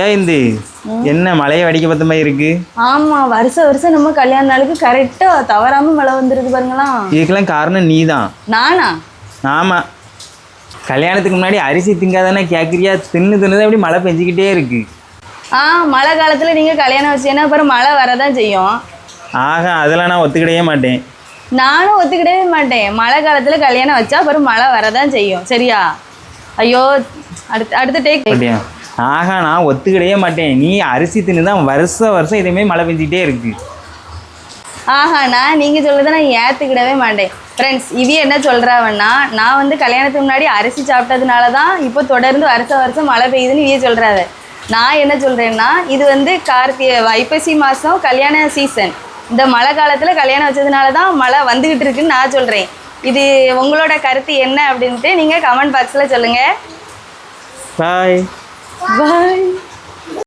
ஏன் இந்த என்ன மழையை வடிக்க பார்த்த மாதிரி இருக்கு? ஆமா வருஷம் வருஷம் நம்ம கல்யாண நாளுக்கு கரெக்டா தவறாம மழை வந்துருது பாருங்களா இதுக்கெல்லாம் காரணம் நீ தான் நானா? ஆமாம் கல்யாணத்துக்கு முன்னாடி அரிசி திங்காதானே கேட்குறியா தின்னு தின்னு அப்படி மழை பெஞ்சிக்கிட்டே இருக்கு. ஆ மழை காலத்துல நீங்க கல்யாணம் வச்சீங்கன்னா அப்புறம் மழை வரதான் செய்யும். ஆகா அதெல்லாம் நான் ஒத்துக்கிடவே மாட்டேன். நானும் ஒத்துக்கிடவே மாட்டேன். மழை காலத்துல கல்யாணம் வச்சா அப்புறம் மழை வரதான் செய்யும். சரியா? ஐயோ அடுத்த அடுத்த டேக் ஆகா நான் ஒத்துக்கிடவே மாட்டேன். நீ அரிசி தின்னு தான் வருஷம் வருஷம் இதேமாரி மழை பெஞ்சிக்கிட்டே இருக்கு. ஆஹா நான் நீங்கள் சொல்றதை நான் ஏற்றுக்கிடவே மாட்டேன். ஃப்ரெண்ட்ஸ் இது என்ன சொல்கிறாவன்னா நான் வந்து கல்யாணத்துக்கு முன்னாடி அரிசி சாப்பிட்டதுனால தான் இப்போ தொடர்ந்து வருஷம் வருஷம் மழை பெய்யுதுன்னு இவ சொல்கிறாரு நான் என்ன சொல்கிறேன்னா இது வந்து கார்த்திகை ஐப்பசி மாதம் கல்யாண சீசன் இந்த மழை காலத்தில் கல்யாணம் வச்சதுனால தான் மழை வந்துக்கிட்டு இருக்குன்னு நான் சொல்கிறேன் இது உங்களோட கருத்து என்ன அப்படின்ட்டு நீங்கள் கமெண்ட் பாக்ஸில் சொல்லுங்கள் பாய் பாய்